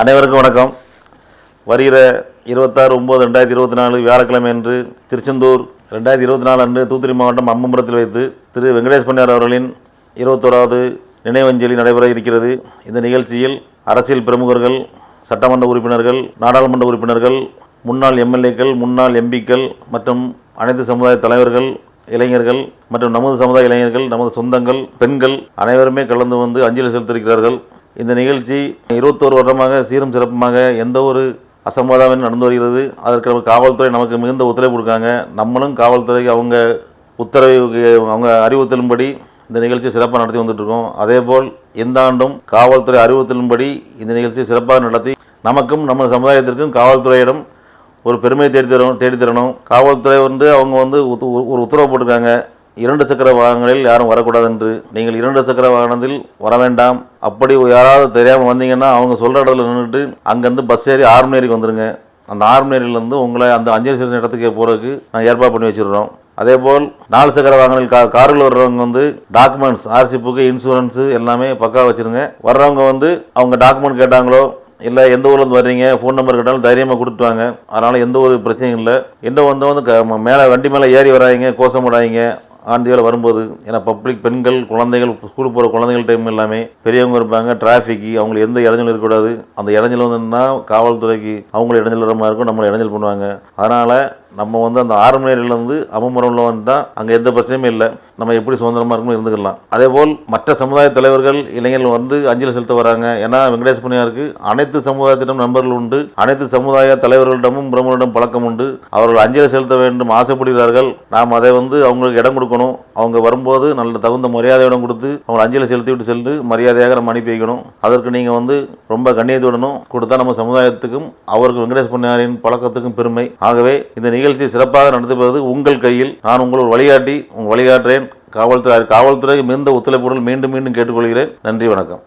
அனைவருக்கும் வணக்கம். வருகிற இருபத்தாறு ஒம்பது ரெண்டாயிரத்தி இருபத்தி நாலு வியாழக்கிழமை அன்று திருச்செந்தூர் ரெண்டாயிரத்தி இருபத்தி நாலு அன்று தூத்துக்குடி மாவட்டம் அம்மம்புரத்தில் வைத்து திரு வெங்கடேஷ் பண்ணார் அவர்களின் இருபத்தோராவது நினைவஞ்சலி நடைபெற இருக்கிறது. இந்த நிகழ்ச்சியில் அரசியல் பிரமுகர்கள் சட்டமன்ற உறுப்பினர்கள் நாடாளுமன்ற உறுப்பினர்கள் முன்னாள் எம்எல்ஏக்கள் முன்னாள் எம்பிக்கள் மற்றும் அனைத்து சமுதாய தலைவர்கள் இளைஞர்கள் மற்றும் நமது சமுதாய இளைஞர்கள் நமது சொந்தங்கள் பெண்கள் அனைவருமே கலந்து வந்து அஞ்சலி செலுத்தியிருக்கிறார்கள். இந்த நிகழ்ச்சி இருபத்தோரு வருடமாக சீரும் சிறப்புமாக எந்த ஒரு அசம்பாதமும் நடந்து வருகிறது. அதற்கு நம்ம காவல்துறை நமக்கு மிகுந்த ஒத்துழைப்பு கொடுக்காங்க. நம்மளும் காவல்துறைக்கு அவங்க உத்தரவை அவங்க அறிவுறுத்தலும்படி இந்த நிகழ்ச்சியை சிறப்பாக நடத்தி வந்துட்டுருக்கோம். அதே அதேபோல் எந்த ஆண்டும் காவல்துறை அறிவுறுத்தலும்படி இந்த நிகழ்ச்சியை சிறப்பாக நடத்தி நமக்கும் நம்ம சமுதாயத்திற்கும் காவல்துறையிடம் ஒரு பெருமையை தேடி தரும் தேடி தரணும். காவல்துறை வந்து அவங்க வந்து ஒரு உத்தரவு போட்டிருக்காங்க. இரண்டு சக்கர வாகனங்களில் யாரும் வரக்கூடாது என்று நீங்கள் இரண்டு சக்கர வாகனத்தில் வர வேண்டாம் அப்படி யாராவது தெரியாமல் வந்தீங்கன்னா அவங்க சொல்கிற இடத்துல நின்றுட்டு அங்கேருந்து பஸ் ஏறி ஆர்மினேரிக்கு வந்துடுங்க அந்த ஆர்மனேரியிலேருந்து உங்களை அந்த அஞ்சலி சேர்ந்த இடத்துக்கு போகிறதுக்கு நான் ஏற்பாடு பண்ணி வச்சிடுறோம். அதேபோல் நாலு சக்கர வாகனங்கள் கா காரில் வர்றவங்க வந்து டாக்குமெண்ட்ஸ் ஆர்சி புக்கு இன்சூரன்ஸு எல்லாமே பக்கா வச்சுருங்க. வர்றவங்க வந்து அவங்க டாக்குமெண்ட் கேட்டாங்களோ இல்லை எந்த ஊர்லேருந்து வர்றீங்க ஃபோன் நம்பர் கேட்டாலும் தைரியமாக கொடுத்துட்டு வாங்க. அதனால் எந்த ஒரு பிரச்சனையும் இல்லை. இன்னும் வந்து வந்து க- மேலே வண்டி மேலே ஏறி வராங்க கோஷமிடாதீங்க ஆண்டியில் வரும்போது ஏன்னா பப்ளிக் பெண்கள் குழந்தைகள் ஸ்கூலுக்கு போகிற குழந்தைகள் டைம் எல்லாமே பெரியவங்க இருப்பாங்க டிராஃபிக்கு அவங்களுக்கு எந்த இடைஞ்சலும் இருக்கக்கூடாது. அந்த இடைஞ்சல் வந்துன்னா காவல்துறைக்கு அவங்கள இடைஞ்சல் வர மாதிரி இருக்கும் நம்மளை இடைஞ்சல் பண்ணுவாங்க. அதனால் நம்ம வந்து அந்த ஆறு மணி நேரிலேருந்து அம்மமரம்ல வந்தால் அங்கே எந்த பிரச்சனையும் இல்லை. நம்ம எப்படி சுதந்திரமாக இருக்கணும் இருந்துக்கலாம். அதே போல் மற்ற சமுதாய தலைவர்கள் இளைஞர்கள் வந்து அஞ்சலி செலுத்த வராங்க. ஏன்னா வெங்கடேஷ் புனியாருக்கு அனைத்து சமுதாயத்திடம் நண்பர்கள் உண்டு. அனைத்து சமுதாய தலைவர்களிடமும் பிரம்மனிடம் பழக்கம் உண்டு. அவர்கள் அஞ்சலி செலுத்த வேண்டும் ஆசைப்படுகிறார்கள். நாம் அதை வந்து அவங்களுக்கு இடம் கொடுக்கணும். அவங்க வரும்போது நல்ல தகுந்த மரியாதையிடம் கொடுத்து அவங்க அஞ்சலி செலுத்தி விட்டு சென்று மரியாதையாக நம்ம அனுப்பி வைக்கணும். அதற்கு நீங்கள் வந்து ரொம்ப கண்ணியத்துடனும் கொடுத்தா நம்ம சமுதாயத்துக்கும் அவருக்கு வெங்கடேஷ் பொன்னியாரின் பழக்கத்துக்கும் பெருமை. ஆகவே இந்த நிகழ்ச்சி சிறப்பாக நடத்துவது உங்கள் கையில் நான் உங்கள் ஒரு வழிகாட்டி உங்கள் வழிகாட்டுறேன். காவல்துறை காவல்துறை மிகுந்த ஒத்துழைப்புடன் மீண்டும் மீண்டும் கேட்டுக்கொள்கிறேன். நன்றி வணக்கம்.